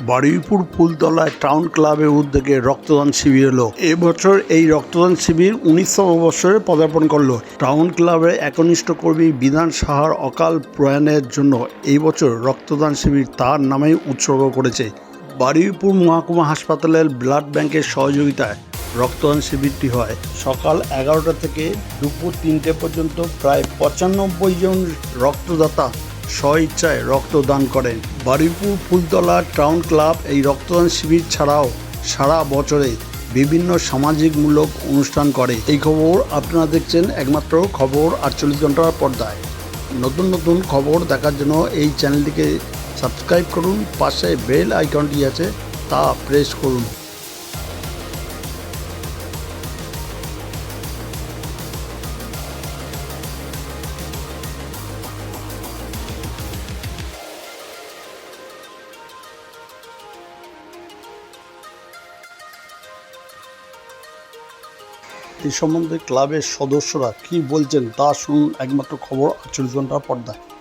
Baruipur ফুলতলায় town ক্লাবের উদ্যোগে রক্তদান শিবির হলো এবছর এই রক্তদান শিবির উনিশতম বছরে পদার্পণ করল। টাউন ক্লাবের একনিষ্ঠ কর্মী বিধান সাহার অকাল প্রয়াণের জন্য এই বছর রক্তদান শিবির তার নামেই উৎসর্গ করেছে। বারুইপুর মহকুমা হাসপাতালের ব্লাড ব্যাংকের সহযোগিতায় রক্তদান শিবিরটি হয়। সকাল এগারোটা থেকে দুপুর তিনটে পর্যন্ত প্রায় পঁচানব্বই জন রক্তদাতা স্বইচ্ছায় রক্তদান করেন। বারুইপুর ফুলতলা টাউন ক্লাব এই রক্তদান শিবির ছাড়াও সারা বছরে বিভিন্ন সামাজিকমূলক অনুষ্ঠান করে। এই খবর আপনারা দেখছেন একমাত্র খবর আটচল্লিশ ঘণ্টার পর্দায়। নতুন নতুন খবর দেখার জন্য এই চ্যানেলটিকে সাবস্ক্রাইব করুন, পাশে বেল আইকনটি আছে তা প্রেস করুন। এই সম্বন্ধে ক্লাবের সদস্যরা কি বলছেন তা শুনুন। একমাত্র খবর আটচল্লিশ ঘণ্টার পর্দায়।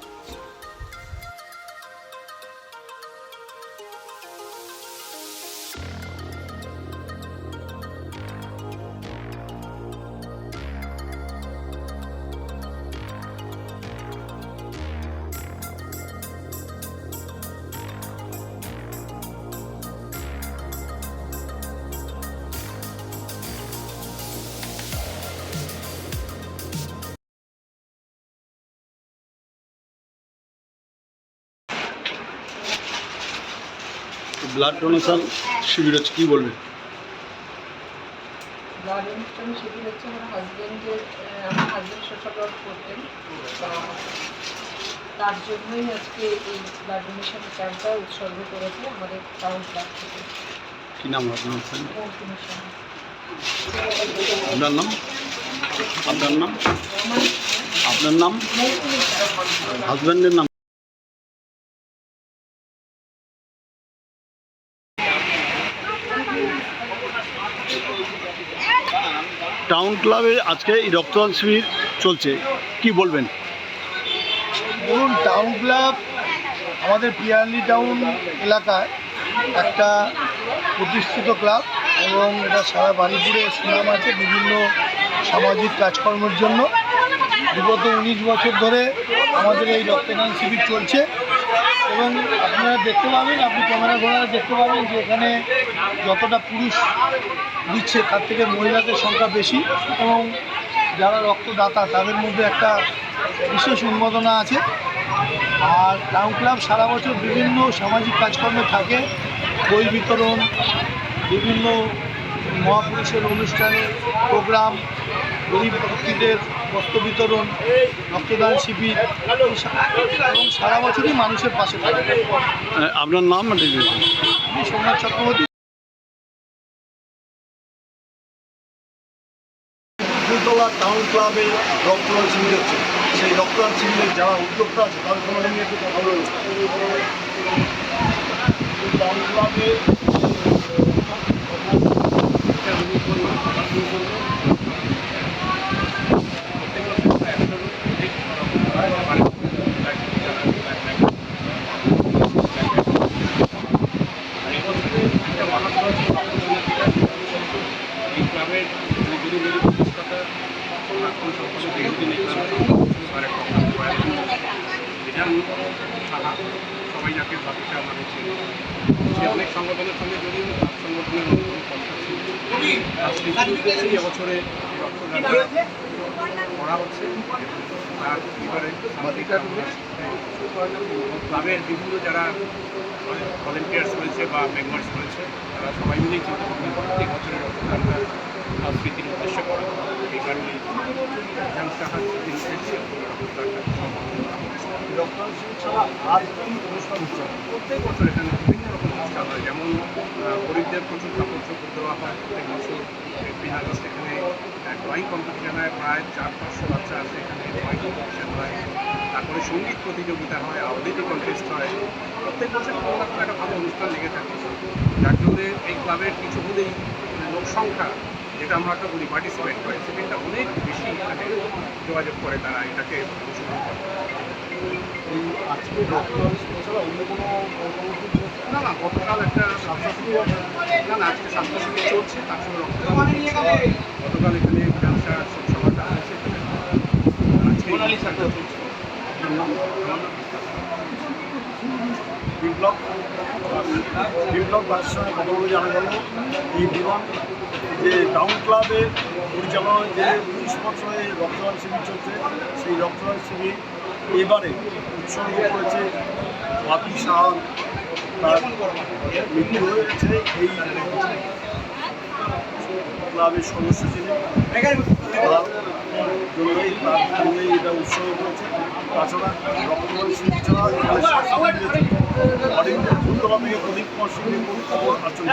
ব্লাড ডোনেশন শিবির হচ্ছে কী বলবেন ব্লাড অনুষ্ঠান শিবির হচ্ছে আমার হাজব্যান্ডের আমার হাজব্যান্ড সোশ্যাল ওয়ার্ক করতেন তার জন্যই আজকে এই ব্লাড ডোনেশন ক্যাম্পটা উৎসর্গ করেছে আমাদের টাউন ক্লাব থেকে। কী নাম আপনার আপনার নাম? আপনার নাম? আপনার নাম? হাজব্যান্ডের নাম? টাউন ক্লাবে আজকে এই রক্তদান শিবির চলছে। কি বলবেন? ধরুন টাউন ক্লাব আমাদের পিয়ারলি টাউন এলাকায় একটা প্রতিষ্ঠিত ক্লাব এবং এটা সারা বাড়িপুরে সুনাম আছে বিভিন্ন সামাজিক কাজকর্মের জন্য। বিগত উনিশ বছর ধরে আমাদের এই রক্তদান শিবির চলছে। এবং আপনারা দেখতে পাবেন, আপনি ক্যামেরা ঘোড়া দেখতে পাবেন যে এখানে যতটা পুরুষ দিচ্ছে, তার থেকে মহিলাদের সংখ্যা বেশি এবং যারা রক্তদাতা, তাদের মধ্যে একটা বিশেষ উন্মাদনা আছে। আর টাউন ক্লাব সারা বছর বিভিন্ন সামাজিক কাজকর্মে থাকে, বই বিতরণ, বিভিন্ন মহাপুরুষের অনুষ্ঠানে প্রোগ্রাম গরিব ব্যক্তিদের বস্ত্র বিতরণ রক্তদান শিবির এবং সারা বছরই মানুষের পাশে থাকে। আপনার নাম। আমি সোমনাথ চক্রবর্তী। ফুলতলা টাউন ক্লাবে রক্তদান শিবির হচ্ছে। সেই রক্তদান শিবিরের যারা উদ্যোক্তা আছে তাদের সঙ্গে নিয়ে একটু কথা বলুন টাউন ক্লাবে এই ক্লাবের গুরু গুরু প্রতিষ্ঠাতা প্রাক্তন সবাই যাকে ভাবিতে আমাদের ছিল সে অনেক সংগঠনের সঙ্গে জড়িত তার সংগঠনের করা হচ্ছে তার এবারে ক্লাবের বিভিন্ন যারা ভলেন্টিয়ার্স রয়েছে বা মেম্বার্স রয়েছে তারা সবাই মিলেই চিন্তা ভাবনা করে প্রত্যেক বছরের রক্তদানটা তার উদ্দেশ্য করা প্রত্যেক বছর এখানে বিভিন্ন রকম অনুষ্ঠান হয় যেমন গরিবদের প্রচুর কাপড় চোপড় দেওয়া হয় প্রত্যেক বছর এপ্রিল আগস্ট এখানে ড্রয়িং কম্পিটিশন হয় প্রায় চার পাঁচশো বাচ্চা আছে এখানে ড্রয়িং কম্পিটিশন হয় তারপরে সংগীত প্রতিযোগিতা হয় আবৃত্তি কন্টেস্ট হয় প্রত্যেক বছর কোনো না কোনো একটা ভালো অনুষ্ঠান লেগে থাকে যার জন্য এই ক্লাবের কিছু হলেই লোক সংখ্যা যেটা আমরা একটা বলি পার্টিসিপেন্ট পার্টিসিপেন্টটা অনেক বেশি এখানে যোগাযোগ করে তারা এটাকে করে। না না গতকাল একটা না না আজকে চলছে তার সঙ্গে চলছে। গতকাল এখানে সভাটা হয়েছে বিপ্লব? বিপ্লব দাসের সঙ্গে জানা গেল। এই বিমান যে টাউন ক্লাবের পরিচালনায় যে উনিশ বছরে রক্তদান শিবির চলছে, সেই রক্তদান শিবির এবারে উৎসর্গ করেছে বাপি সাহান তার মৃত্যু হয়েছে। এই ক্লাবের সদস্য ছিলেন এটা উৎসর্গ করেছে। তাছাড়া রক্তদান শিবির ছাড়া প্রদীপ কুমার সিংহ খবর আচরণ।